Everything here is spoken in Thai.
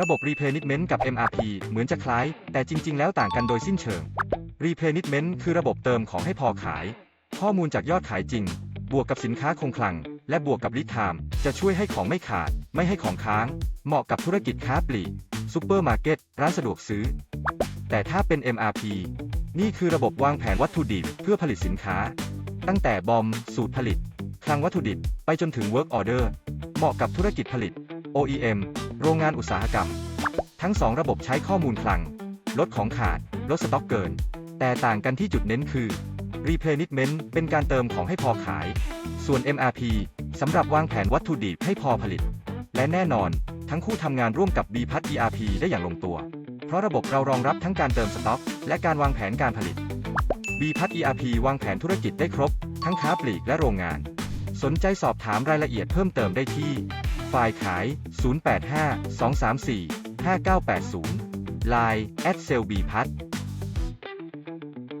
ระบบ replenishment กับ MRP เหมือนจะคล้าย แต่จริง ๆ แล้วต่างกันโดยสิ้นเชิง replenishment คือระบบเติมของให้พอขาย ข้อมูลจากยอดขายจริง บวกกับสินค้าคงคลัง และบวกกับ lead time จะช่วยให้ของไม่ขาด ไม่ให้ของค้าง เหมาะกับธุรกิจค้าปลีกซูเปอร์มาร์เก็ตร้านสะดวกซื้อ แต่ถ้าเป็น MRP นี่คือระบบวางแผนวัตถุดิบเพื่อผลิตสินค้า ตั้งแต่บอม สูตรผลิต คลังวัตถุดิบไปจนถึง work order เหมาะกับธุรกิจผลิต OEM โรงงานอุตสาหกรรม ทั้งสองระบบใช้ข้อมูลคลัง ลดของขาด ลดสต็อกเกิน แต่ต่างกันที่จุดเน้นคือ replenishment เป็นการเติมของให้พอขาย ส่วน MRP สำหรับวางแผนวัตถุดิบให้พอผลิต และแน่นอน ทั้งคู่ทำงานร่วมกับ b p a t ERP ได้อย่างลงตัว เพราะระบบเรารองรับทั้งการเติมสต็อก และการวางแผนการผลิต b p a t ERP วางแผนธุรกิจได้ครบ ทั้งค้าปลีกและโรงงาน สนใจสอบถามรายละเอียดเพิ่มเติมได้ที่ ฝ่ายขาย 085 234 5980 Line at s e l b p a t